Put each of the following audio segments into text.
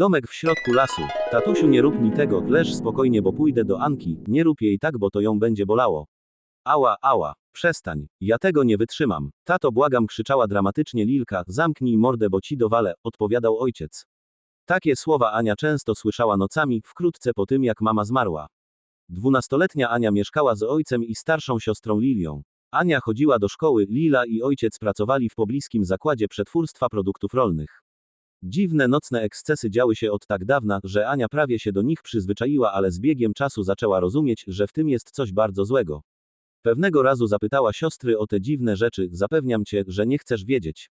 Domek w środku lasu. Tatusiu, nie rób mi tego, leż spokojnie, bo pójdę do Anki. Nie rób jej tak, bo to ją będzie bolało. Ała, ała, przestań. Ja tego nie wytrzymam. Tato, błagam, krzyczała dramatycznie Lilka. Zamknij mordę, bo ci dowalę, odpowiadał ojciec. Takie słowa Ania często słyszała nocami, wkrótce po tym, jak mama zmarła. Dwunastoletnia Ania mieszkała z ojcem i starszą siostrą Lilią. Ania chodziła do szkoły, Lila i ojciec pracowali w pobliskim zakładzie przetwórstwa produktów rolnych. Dziwne nocne ekscesy działy się od tak dawna, że Ania prawie się do nich przyzwyczaiła, ale z biegiem czasu zaczęła rozumieć, że w tym jest coś bardzo złego. Pewnego razu zapytała siostry o te dziwne rzeczy, zapewniam cię, że nie chcesz wiedzieć.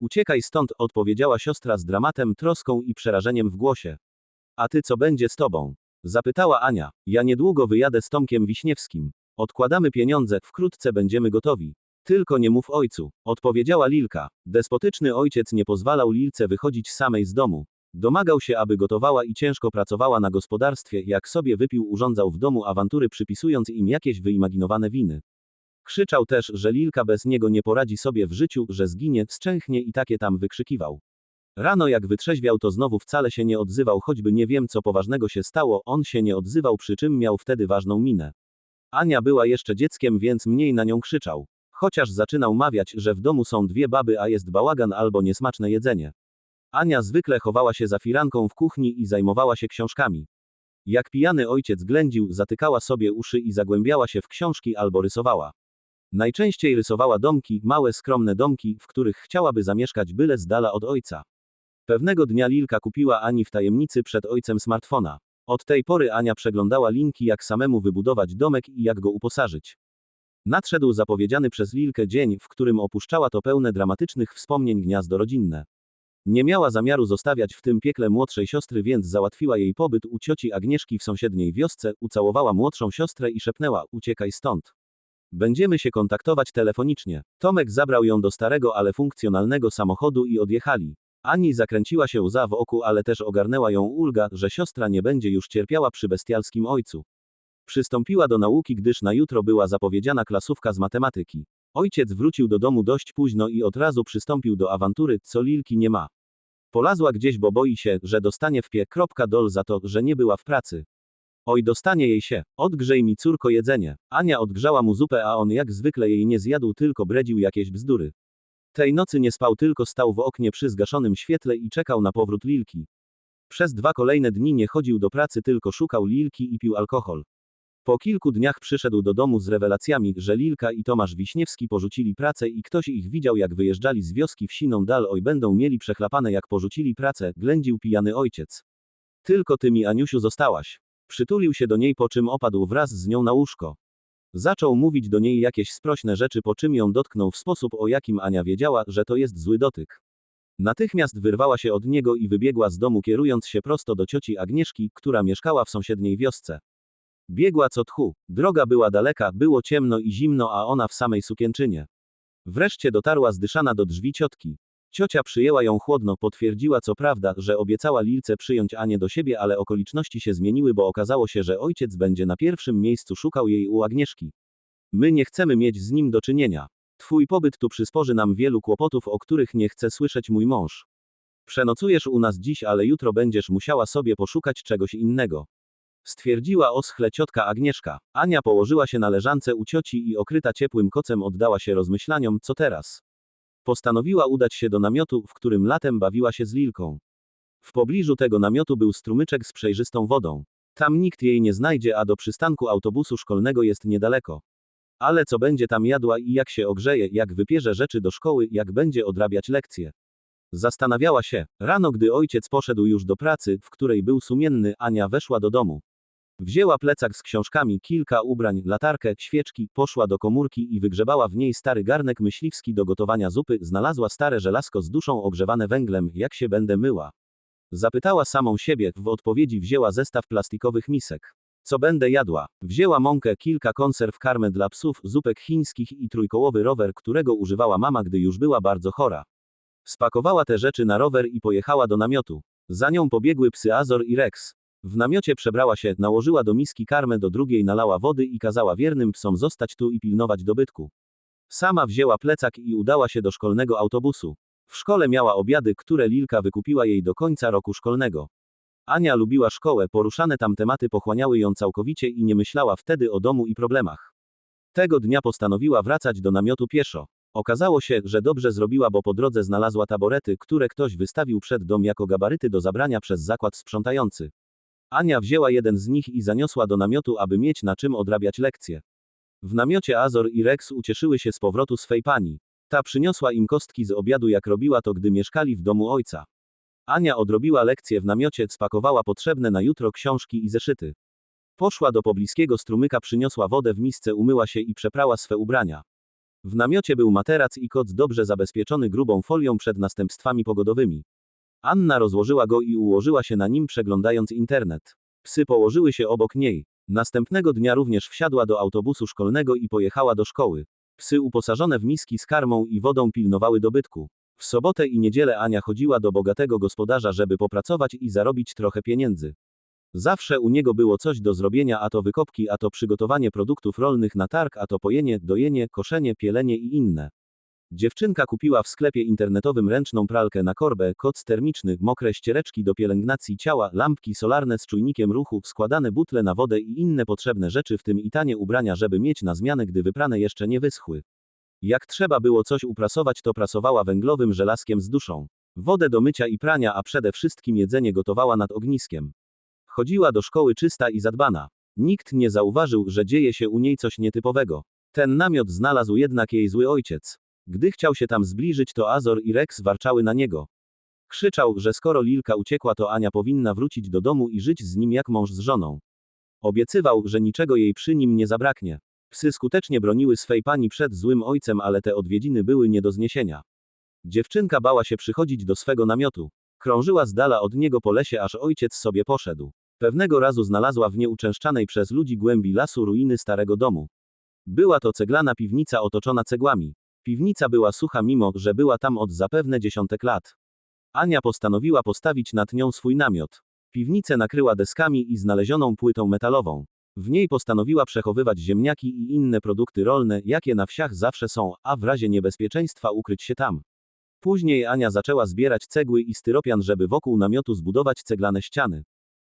Uciekaj stąd, odpowiedziała siostra z dramatem, troską i przerażeniem w głosie. A ty co będzie z tobą? Zapytała Ania. Ja niedługo wyjadę z Tomkiem Wiśniewskim. Odkładamy pieniądze, wkrótce będziemy gotowi. Tylko nie mów ojcu, odpowiedziała Lilka. Despotyczny ojciec nie pozwalał Lilce wychodzić samej z domu. Domagał się, aby gotowała i ciężko pracowała na gospodarstwie, jak sobie wypił, urządzał w domu awantury, przypisując im jakieś wyimaginowane winy. Krzyczał też, że Lilka bez niego nie poradzi sobie w życiu, że zginie, szczęchnie i takie tam wykrzykiwał. Rano jak wytrzeźwiał to znowu wcale się nie odzywał, choćby nie wiem co poważnego się stało, on się nie odzywał, przy czym miał wtedy ważną minę. Ania była jeszcze dzieckiem, więc mniej na nią krzyczał. Chociaż zaczynał mawiać, że w domu są dwie baby, a jest bałagan albo niesmaczne jedzenie. Ania zwykle chowała się za firanką w kuchni i zajmowała się książkami. Jak pijany ojciec ględził, zatykała sobie uszy i zagłębiała się w książki albo rysowała. Najczęściej rysowała domki, małe skromne domki, w których chciałaby zamieszkać byle z dala od ojca. Pewnego dnia Lilka kupiła Ani w tajemnicy przed ojcem smartfona. Od tej pory Ania przeglądała linki jak samemu wybudować domek i jak go uposażyć. Nadszedł zapowiedziany przez Lilkę dzień, w którym opuszczała to pełne dramatycznych wspomnień gniazdo rodzinne. Nie miała zamiaru zostawiać w tym piekle młodszej siostry, więc załatwiła jej pobyt u cioci Agnieszki w sąsiedniej wiosce, ucałowała młodszą siostrę i szepnęła: Uciekaj stąd. Będziemy się kontaktować telefonicznie. Tomek zabrał ją do starego, ale funkcjonalnego samochodu i odjechali. Ani zakręciła się łza w oku, ale też ogarnęła ją ulga, że siostra nie będzie już cierpiała przy bestialskim ojcu. Przystąpiła do nauki, gdyż na jutro była zapowiedziana klasówka z matematyki. Ojciec wrócił do domu dość późno i od razu przystąpił do awantury, co Lilki nie ma. Polazła gdzieś, bo boi się, że dostanie w pie. dol za to, że nie była w pracy. Oj, dostanie jej się. Odgrzej mi córko jedzenie. Ania odgrzała mu zupę, a on jak zwykle jej nie zjadł, tylko bredził jakieś bzdury. Tej nocy nie spał, tylko stał w oknie przy zgaszonym świetle i czekał na powrót Lilki. Przez dwa kolejne dni nie chodził do pracy, tylko szukał Lilki i pił alkohol. Po kilku dniach przyszedł do domu z rewelacjami, że Lilka i Tomasz Wiśniewski porzucili pracę i ktoś ich widział jak wyjeżdżali z wioski w siną dal oj będą mieli przechlapane jak porzucili pracę, ględził pijany ojciec. Tylko ty mi Aniusiu zostałaś. Przytulił się do niej po czym opadł wraz z nią na łóżko. Zaczął mówić do niej jakieś sprośne rzeczy po czym ją dotknął w sposób o jakim Ania wiedziała, że to jest zły dotyk. Natychmiast wyrwała się od niego i wybiegła z domu kierując się prosto do cioci Agnieszki, która mieszkała w sąsiedniej wiosce. Biegła co tchu. Droga była daleka, było ciemno i zimno, a ona w samej sukienczynie. Wreszcie dotarła zdyszana do drzwi ciotki. Ciocia przyjęła ją chłodno, potwierdziła co prawda, że obiecała Lilce przyjąć Anię do siebie, ale okoliczności się zmieniły, bo okazało się, że ojciec będzie na pierwszym miejscu szukał jej u Agnieszki. My nie chcemy mieć z nim do czynienia. Twój pobyt tu przysporzy nam wielu kłopotów, o których nie chce słyszeć mój mąż. Przenocujesz u nas dziś, ale jutro będziesz musiała sobie poszukać czegoś innego. Stwierdziła oschle ciotka Agnieszka. Ania położyła się na leżance u cioci i okryta ciepłym kocem oddała się rozmyślaniom, co teraz. Postanowiła udać się do namiotu, w którym latem bawiła się z Lilką. W pobliżu tego namiotu był strumyczek z przejrzystą wodą. Tam nikt jej nie znajdzie, a do przystanku autobusu szkolnego jest niedaleko. Ale co będzie tam jadła i jak się ogrzeje, jak wypierze rzeczy do szkoły, jak będzie odrabiać lekcje. Zastanawiała się. Rano, gdy ojciec poszedł już do pracy, w której był sumienny, Ania weszła do domu. Wzięła plecak z książkami, kilka ubrań, latarkę, świeczki, poszła do komórki i wygrzebała w niej stary garnek myśliwski do gotowania zupy, znalazła stare żelazko z duszą ogrzewane węglem, jak się będę myła. Zapytała samą siebie, w odpowiedzi wzięła zestaw plastikowych misek. Co będę jadła? Wzięła mąkę, kilka konserw, karmę dla psów, zupek chińskich i trójkołowy rower, którego używała mama, gdy już była bardzo chora. Spakowała te rzeczy na rower i pojechała do namiotu. Za nią pobiegły psy Azor i Rex. W namiocie przebrała się, nałożyła do miski karmę, do drugiej nalała wody i kazała wiernym psom zostać tu i pilnować dobytku. Sama wzięła plecak i udała się do szkolnego autobusu. W szkole miała obiady, które Lilka wykupiła jej do końca roku szkolnego. Ania lubiła szkołę, poruszane tam tematy pochłaniały ją całkowicie i nie myślała wtedy o domu i problemach. Tego dnia postanowiła wracać do namiotu pieszo. Okazało się, że dobrze zrobiła, bo po drodze znalazła taborety, które ktoś wystawił przed dom jako gabaryty do zabrania przez zakład sprzątający. Ania wzięła jeden z nich i zaniosła do namiotu, aby mieć na czym odrabiać lekcje. W namiocie Azor i Rex ucieszyły się z powrotu swej pani. Ta przyniosła im kostki z obiadu, jak robiła to, gdy mieszkali w domu ojca. Ania odrobiła lekcje w namiocie, spakowała potrzebne na jutro książki i zeszyty. Poszła do pobliskiego strumyka, przyniosła wodę w misce, umyła się i przeprała swe ubrania. W namiocie był materac i koc dobrze zabezpieczony grubą folią przed następstwami pogodowymi. Anna rozłożyła go i ułożyła się na nim, przeglądając internet. Psy położyły się obok niej. Następnego dnia również wsiadła do autobusu szkolnego i pojechała do szkoły. Psy uposażone w miski z karmą i wodą pilnowały dobytku. W sobotę i niedzielę Ania chodziła do bogatego gospodarza, żeby popracować i zarobić trochę pieniędzy. Zawsze u niego było coś do zrobienia, a to wykopki, a to przygotowanie produktów rolnych na targ, a to pojenie, dojenie, koszenie, pielenie i inne. Dziewczynka kupiła w sklepie internetowym ręczną pralkę na korbę, koc termiczny, mokre ściereczki do pielęgnacji ciała, lampki solarne z czujnikiem ruchu, składane butle na wodę i inne potrzebne rzeczy, w tym i tanie ubrania, żeby mieć na zmianę, gdy wyprane jeszcze nie wyschły. Jak trzeba było coś uprasować, to prasowała węglowym żelazkiem z duszą. Wodę do mycia i prania, a przede wszystkim jedzenie gotowała nad ogniskiem. Chodziła do szkoły czysta i zadbana. Nikt nie zauważył, że dzieje się u niej coś nietypowego. Ten namiot znalazł jednak jej zły ojciec. Gdy chciał się tam zbliżyć, to Azor i Rex warczały na niego. Krzyczał, że skoro Lilka uciekła, to Ania powinna wrócić do domu i żyć z nim jak mąż z żoną. Obiecywał, że niczego jej przy nim nie zabraknie. Psy skutecznie broniły swej pani przed złym ojcem, ale te odwiedziny były nie do zniesienia. Dziewczynka bała się przychodzić do swego namiotu. Krążyła z dala od niego po lesie, aż ojciec sobie poszedł. Pewnego razu znalazła w nieuczęszczanej przez ludzi głębi lasu ruiny starego domu. Była to ceglana piwnica otoczona cegłami. Piwnica była sucha mimo, że była tam od zapewne dziesiątek lat. Ania postanowiła postawić nad nią swój namiot. Piwnicę nakryła deskami i znalezioną płytą metalową. W niej postanowiła przechowywać ziemniaki i inne produkty rolne, jakie na wsiach zawsze są, a w razie niebezpieczeństwa ukryć się tam. Później Ania zaczęła zbierać cegły i styropian, żeby wokół namiotu zbudować ceglane ściany.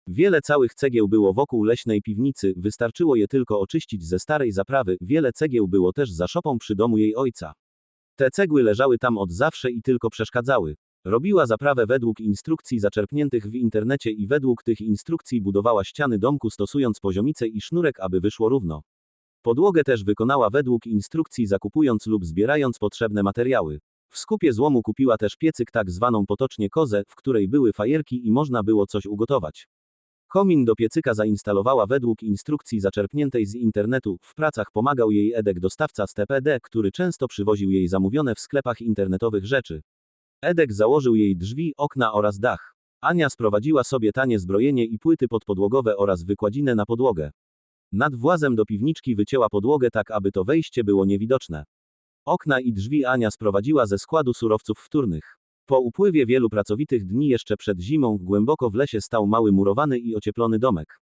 Wiele całych cegieł było wokół leśnej piwnicy, wystarczyło je tylko oczyścić ze starej zaprawy, wiele cegieł było też za szopą przy domu jej ojca. Te cegły leżały tam od zawsze i tylko przeszkadzały. Robiła zaprawę według instrukcji zaczerpniętych w internecie i według tych instrukcji budowała ściany domku stosując poziomicę i sznurek, aby wyszło równo. Podłogę też wykonała według instrukcji zakupując lub zbierając potrzebne materiały. W skupie złomu kupiła też piecyk tak zwaną potocznie kozę, w której były fajerki i można było coś ugotować. Komin do piecyka zainstalowała według instrukcji zaczerpniętej z internetu. W pracach pomagał jej Edek dostawca z TPD, który często przywoził jej zamówione w sklepach internetowych rzeczy. Edek założył jej drzwi, okna oraz dach. Ania sprowadziła sobie tanie zbrojenie i płyty podpodłogowe oraz wykładzinę na podłogę. Nad włazem do piwniczki wycięła podłogę tak, aby to wejście było niewidoczne. Okna i drzwi Ania sprowadziła ze składu surowców wtórnych. Po upływie wielu pracowitych dni jeszcze przed zimą, głęboko w lesie stał mały murowany i ocieplony domek.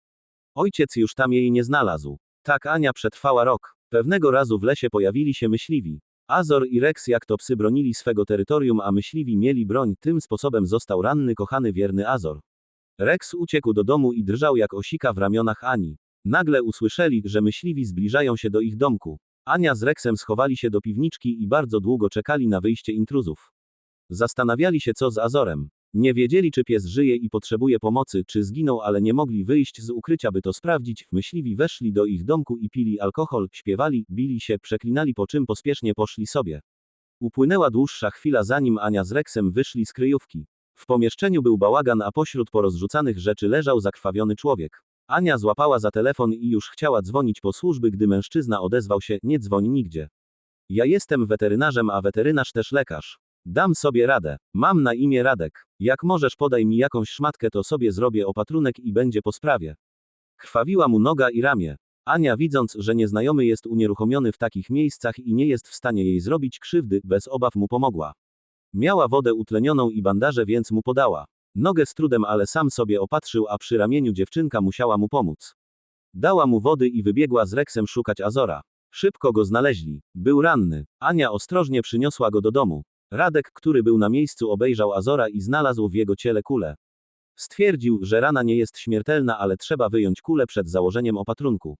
Ojciec już tam jej nie znalazł. Tak Ania przetrwała rok. Pewnego razu w lesie pojawili się myśliwi. Azor i Rex jak to psy bronili swego terytorium, a myśliwi mieli broń, tym sposobem został ranny kochany wierny Azor. Rex uciekł do domu i drżał jak osika w ramionach Ani. Nagle usłyszeli, że myśliwi zbliżają się do ich domku. Ania z Rexem schowali się do piwniczki i bardzo długo czekali na wyjście intruzów. Zastanawiali się co z Azorem. Nie wiedzieli czy pies żyje i potrzebuje pomocy, czy zginął, ale nie mogli wyjść z ukrycia by to sprawdzić. Myśliwi weszli do ich domku i pili alkohol, śpiewali, bili się, przeklinali po czym pospiesznie poszli sobie. Upłynęła dłuższa chwila zanim Ania z Rexem wyszli z kryjówki. W pomieszczeniu był bałagan, a pośród porozrzucanych rzeczy leżał zakrwawiony człowiek. Ania złapała za telefon i już chciała dzwonić po służby, gdy mężczyzna odezwał się: Nie dzwoń nigdzie. Ja jestem weterynarzem, a weterynarz też lekarz. Dam sobie radę. Mam na imię Radek. Jak możesz podaj mi jakąś szmatkę, to sobie zrobię opatrunek i będzie po sprawie. Krwawiła mu noga i ramię. Ania widząc, że nieznajomy jest unieruchomiony w takich miejscach i nie jest w stanie jej zrobić krzywdy, bez obaw mu pomogła. Miała wodę utlenioną i bandaże, więc mu podała. Nogę z trudem, ale sam sobie opatrzył, a przy ramieniu dziewczynka musiała mu pomóc. Dała mu wody i wybiegła z Reksem szukać Azora. Szybko go znaleźli. Był ranny. Ania ostrożnie przyniosła go do domu. Radek, który był na miejscu, obejrzał Azora i znalazł w jego ciele kulę. Stwierdził, że rana nie jest śmiertelna, ale trzeba wyjąć kulę przed założeniem opatrunku.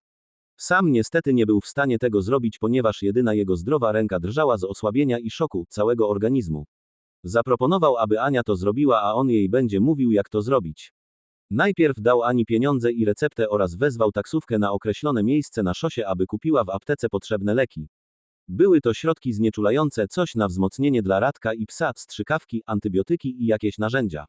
Sam niestety nie był w stanie tego zrobić, ponieważ jedyna jego zdrowa ręka drżała z osłabienia i szoku całego organizmu. Zaproponował, aby Ania to zrobiła, a on jej będzie mówił, jak to zrobić. Najpierw dał Ani pieniądze i receptę oraz wezwał taksówkę na określone miejsce na szosie, aby kupiła w aptece potrzebne leki. Były to środki znieczulające, coś na wzmocnienie dla Radka i psa, strzykawki, antybiotyki i jakieś narzędzia.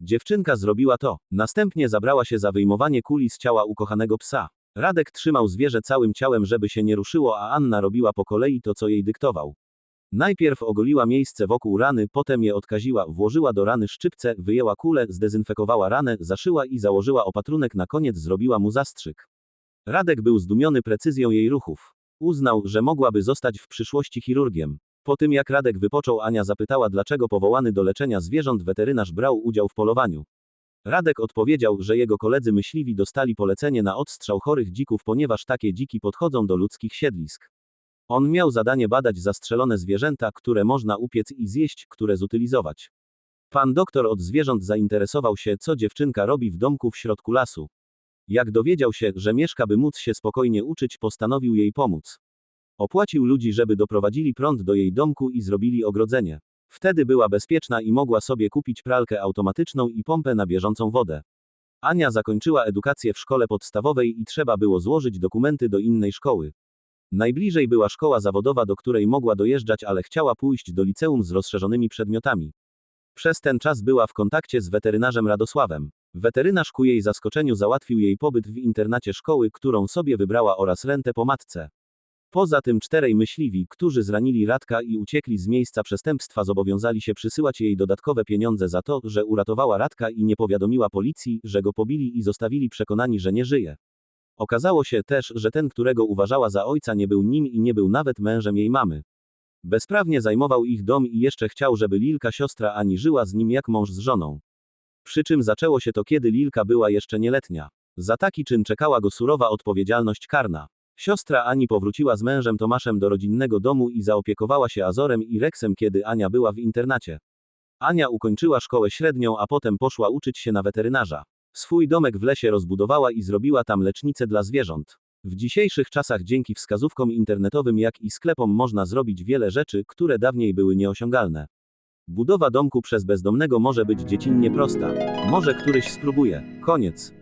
Dziewczynka zrobiła to. Następnie zabrała się za wyjmowanie kuli z ciała ukochanego psa. Radek trzymał zwierzę całym ciałem, żeby się nie ruszyło, a Anna robiła po kolei to, co jej dyktował. Najpierw ogoliła miejsce wokół rany, potem je odkaziła, włożyła do rany szczypce, wyjęła kulę, zdezynfekowała ranę, zaszyła i założyła opatrunek, na koniec zrobiła mu zastrzyk. Radek był zdumiony precyzją jej ruchów. Uznał, że mogłaby zostać w przyszłości chirurgiem. Po tym jak Radek wypoczął, Ania zapytała, dlaczego powołany do leczenia zwierząt weterynarz brał udział w polowaniu. Radek odpowiedział, że jego koledzy myśliwi dostali polecenie na odstrzał chorych dzików, ponieważ takie dziki podchodzą do ludzkich siedlisk. On miał zadanie badać zastrzelone zwierzęta, które można upiec i zjeść, które zutylizować. Pan doktor od zwierząt zainteresował się, co dziewczynka robi w domku w środku lasu. Jak dowiedział się, że mieszka, by móc się spokojnie uczyć, postanowił jej pomóc. Opłacił ludzi, żeby doprowadzili prąd do jej domku i zrobili ogrodzenie. Wtedy była bezpieczna i mogła sobie kupić pralkę automatyczną i pompę na bieżącą wodę. Ania zakończyła edukację w szkole podstawowej i trzeba było złożyć dokumenty do innej szkoły. Najbliżej była szkoła zawodowa, do której mogła dojeżdżać, ale chciała pójść do liceum z rozszerzonymi przedmiotami. Przez ten czas była w kontakcie z weterynarzem Radosławem. Weterynarz ku jej zaskoczeniu załatwił jej pobyt w internacie szkoły, którą sobie wybrała oraz rentę po matce. Poza tym czterej myśliwi, którzy zranili Radka i uciekli z miejsca przestępstwa zobowiązali się przysyłać jej dodatkowe pieniądze za to, że uratowała Radka i nie powiadomiła policji, że go pobili i zostawili przekonani, że nie żyje. Okazało się też, że ten, którego uważała za ojca nie był nim i nie był nawet mężem jej mamy. Bezprawnie zajmował ich dom i jeszcze chciał, żeby Lilka siostra Ani żyła z nim jak mąż z żoną. Przy czym zaczęło się to kiedy Lilka była jeszcze nieletnia. Za taki czyn czekała go surowa odpowiedzialność karna. Siostra Ani powróciła z mężem Tomaszem do rodzinnego domu i zaopiekowała się Azorem i Reksem, kiedy Ania była w internacie. Ania ukończyła szkołę średnią, a potem poszła uczyć się na weterynarza. Swój domek w lesie rozbudowała i zrobiła tam lecznicę dla zwierząt. W dzisiejszych czasach dzięki wskazówkom internetowym jak i sklepom można zrobić wiele rzeczy, które dawniej były nieosiągalne. Budowa domku przez bezdomnego może być dziecinnie prosta. Może któryś spróbuje. Koniec.